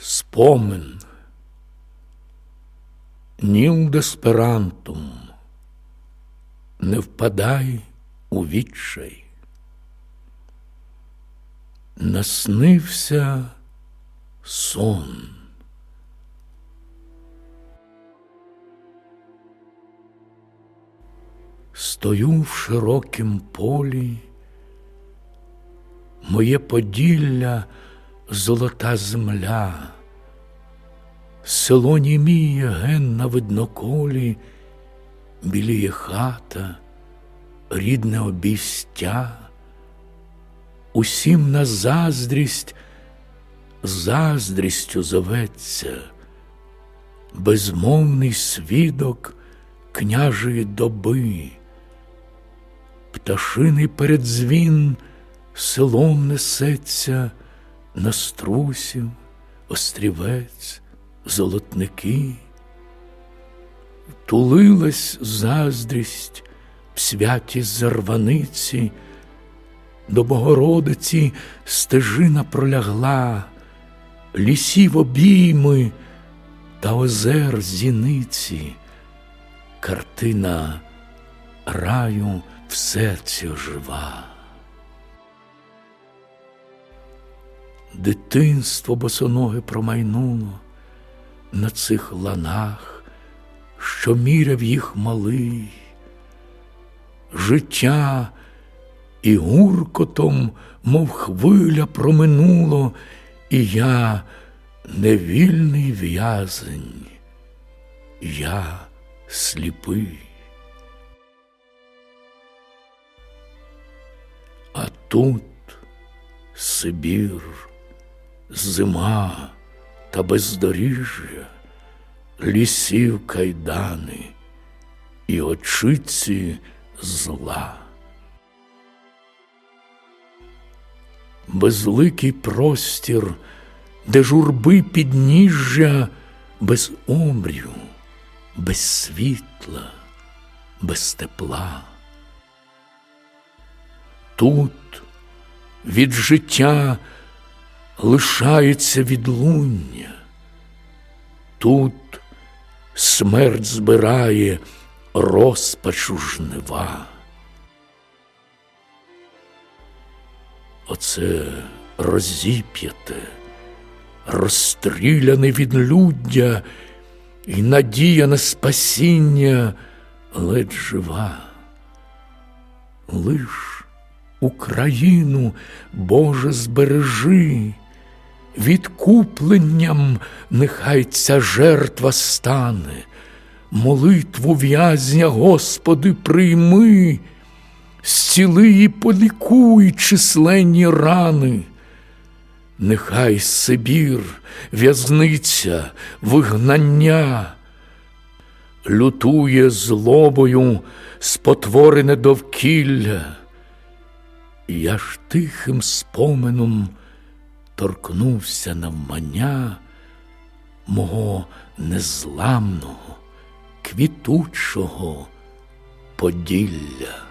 Спомин. Нім десперантум. Не впадай у відчай. Наснився сон. Стою в широкім полі, моє поділля золота земля, село німіє ген на видноколі, біліє хата, рідне обістя, усім на заздрість, заздрістю зоветься, безмовний свідок княжої доби, пташиний передзвін селом несеться на струсів, острівець, золотники. Тулилась заздрість в святі зарваниці, до Богородиці стежина пролягла, лісів обійми та озер зіниці, картина раю в серці жива. Дитинство босоноге промайнуло на цих ланах, що міряв їх малий, життя і гуркотом, мов хвиля, проминуло, і я невільний в'язень, я сліпий. А тут Сибір, зима та бездоріжжя, лісів кайдани і очиці зла. Безликий простір, де журби підніжжя без обрію, без світла, без тепла. Тут від життя лишається відлуння, тут смерть збирає розпачу жнива. Оце розіп'яте, розстріляне відлюддя і надія на спасіння ледь жива. Лиш Україну, Боже, збережи, відкупленням нехай ця жертва стане, молитву в'язня, Господи, прийми, зціли і полікуй численні рани. Нехай Сибір, в'язниця, вигнання, лютує злобою спотворене довкілля. Я ж тихим споменом торкнувся навмання мого незламного, квітучого поділля.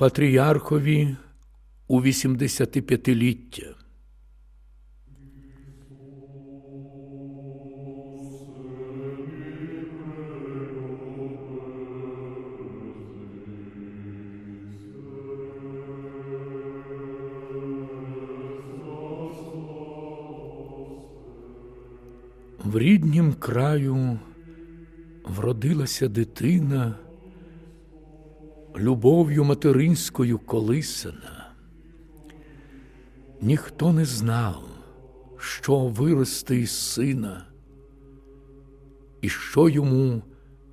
Патріархові у 85-ліття. В ріднім краю вродилася дитина любов'ю материнською колисана. Ніхто не знав, що виросте із сина, і що йому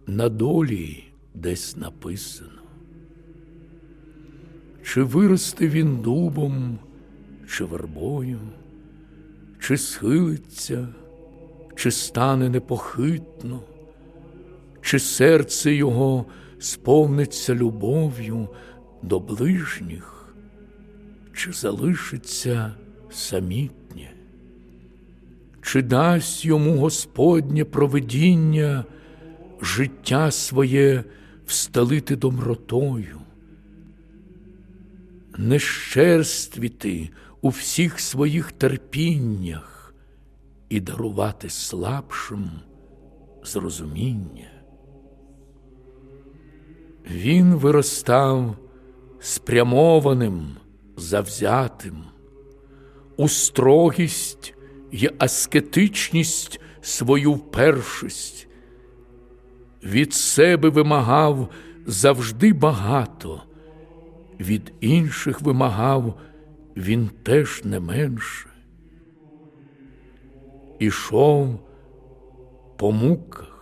на долі десь написано. Чи виросте він дубом, чи вербою, чи схилиться, чи стане непохитно, чи серце його сповниться любов'ю до ближніх, чи залишиться самітнє, чи дасть йому Господнє провидіння життя своє встелити добротою, не щерствіти у всіх своїх терпіннях і дарувати слабшим зрозуміння. Він виростав спрямованим, завзятим, у строгість й аскетичність свою впершість. Від себе вимагав завжди багато, від інших вимагав він теж не менше. Ішов по муках,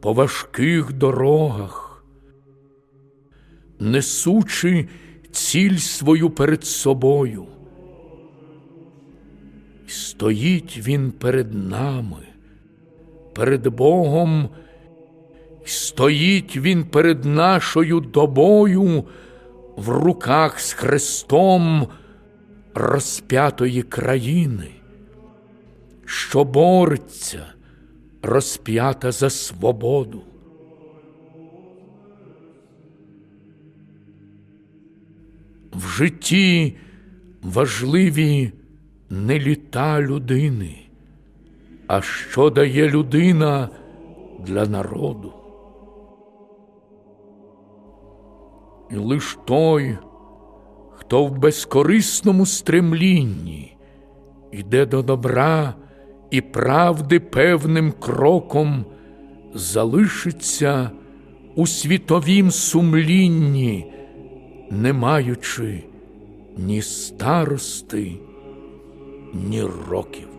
по важких дорогах, несучи ціль свою перед собою. Стоїть він перед нами, перед Богом, стоїть він перед нашою добою в руках з хрестом розп'ятої країни, що бореться, розп'ята за свободу. В житті важливі не літа людини, а що дає людина для народу. І лиш той, хто в безкорисному стремлінні йде до добра і правди певним кроком, залишиться у світовім сумлінні, не маючи ні старости, ні років.